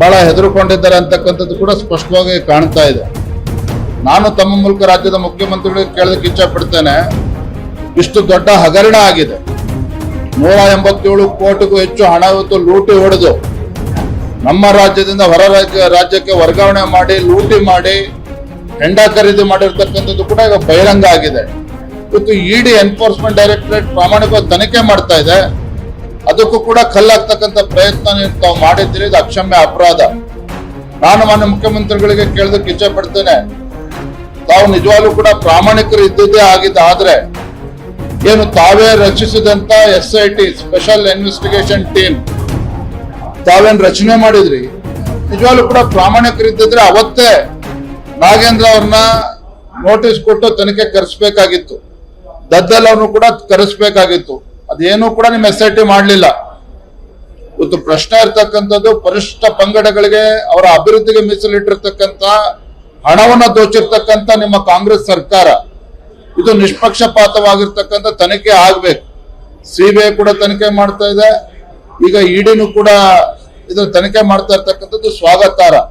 ಬಹಳ ಹೆದರುಕೊಂಡಿದ್ದಾರೆ ಅಂತಕ್ಕಂಥದ್ದು ಕೂಡ ಸ್ಪಷ್ಟವಾಗಿ ಕಾಣ್ತಾ ಇದೆ. ನಾನು ತಮ್ಮ ಮೂಲಕ ರಾಜ್ಯದ ಮುಖ್ಯಮಂತ್ರಿಗಳಿಗೆ ಕೇಳೋದಕ್ಕೆ ಇಚ್ಛೆ ಪಡ್ತೇನೆ, ಇಷ್ಟು ದೊಡ್ಡ ಹಗರಣ ಆಗಿದೆ. ನೂರ ಎಂಬತ್ತೇಳು ಕೋಟಿಗೂ ಹೆಚ್ಚು ಹಣ ಇವತ್ತು ಲೂಟಿ ಹೊಡೆದು ನಮ್ಮ ರಾಜ್ಯದಿಂದ ಹೊರ ರಾಜ್ಯ, ರಾಜ್ಯಕ್ಕೆ ವರ್ಗಾವಣೆ ಮಾಡಿ, ಲೂಟಿ ಮಾಡಿ, ಹೆಂಡ ಖರೀದಿ ಮಾಡಿರ್ತಕ್ಕಂಥದ್ದು ಕೂಡ ಈಗ ಬಹಿರಂಗ ಆಗಿದೆ. ಇವತ್ತು ಇಡಿ ಎನ್ಫೋರ್ಸ್ಮೆಂಟ್ ಡೈರೆಕ್ಟರೇಟ್ ಪ್ರಾಮಾಣಿಕವಾಗಿ ತನಿಖೆ ಮಾಡ್ತಾ ಇದೆ. ಅದಕ್ಕೂ ಕೂಡ ಕಲ್ಲಾಗ್ತಕ್ಕಂಥ ಪ್ರಯತ್ನ ತಾವು ಮಾಡಿದ್ದೀರಿ, ಇದು ಅಕ್ಷಮ್ಯ ಅಪರಾಧ. ನಾನು ಮಾನ್ಯ ಮುಖ್ಯಮಂತ್ರಿಗಳಿಗೆ ಕೇಳೋದಕ್ಕೆ ಇಚ್ಛೆ ಪಡ್ತೇನೆ. ತಾವು ನಿಜವಾಗ್ಲೂ ಕೂಡ ಪ್ರಾಮಾಣಿಕರು ಇದ್ದಿದ್ದೇ ಆಗಿದ್ದ ಆದ್ರೆ, ಏನು ತಾವೇ ರಚಿಸಿದಂತ S I T special investigation team ತಾವೇನ್ ರಚನೆ ಮಾಡಿದ್ರಿ? ನಿಜವಾಗ್ಲೂ ಕೂಡ ಪ್ರಾಮಾಣಿಕರಿದ್ದಿದ್ರೆ ಅವತ್ತೇ ನಾಗೇಂದ್ರ ಅವ್ರನ್ನ ನೋಟಿಸ್ ಕೊಟ್ಟು ತನಿಖೆ ಕರೆಸ್ಬೇಕಾಗಿತ್ತು. ದದ್ದಲ್ ಅವ್ರನ್ನು ಕೂಡ ಕರೆಸ್ಬೇಕಾಗಿತ್ತು. ಅದೇನು ಕೂಡ ನಿಮ್ಮ ಎಸ್ ಐ ಟಿ ಮಾಡಲಿಲ್ಲ. ಇವತ್ತು ಪ್ರಶ್ನೆ ಇರ್ತಕ್ಕಂಥದ್ದು ಪರಿಷ್ಠ ಪಂಗಡಗಳಿಗೆ ಅವರ ಅಭಿವೃದ್ಧಿಗೆ ಮೀಸಲಿಟ್ಟಿರ್ತಕ್ಕಂಥ ಹಣವನ್ನ ದೋಚಿರ್ತಕ್ಕಂಥ ನಿಮ್ಮ ಕಾಂಗ್ರೆಸ್ ಸರ್ಕಾರ. ಇದು ನಿಷ್ಪಕ್ಷಪಾತವಾಗಿರ್ತಕ್ಕಂಥ ತನಿಖೆ ಆಗ್ಬೇಕು. ಸಿಬಿಐ ಕೂಡ ತನಿಖೆ ಮಾಡ್ತಾ ಇದೆ. ಈಗ ಇಡಿನೂ ಕೂಡ ಇದನ್ನು ತನಿಖೆ ಮಾಡ್ತಾ ಇರ್ತಕ್ಕಂಥದ್ದು ಸ್ವಾಗತಾರ್ಹ.